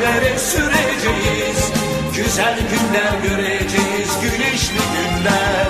maviliklere süreceğiz. Güzel günler göreceğiz, güneşli günler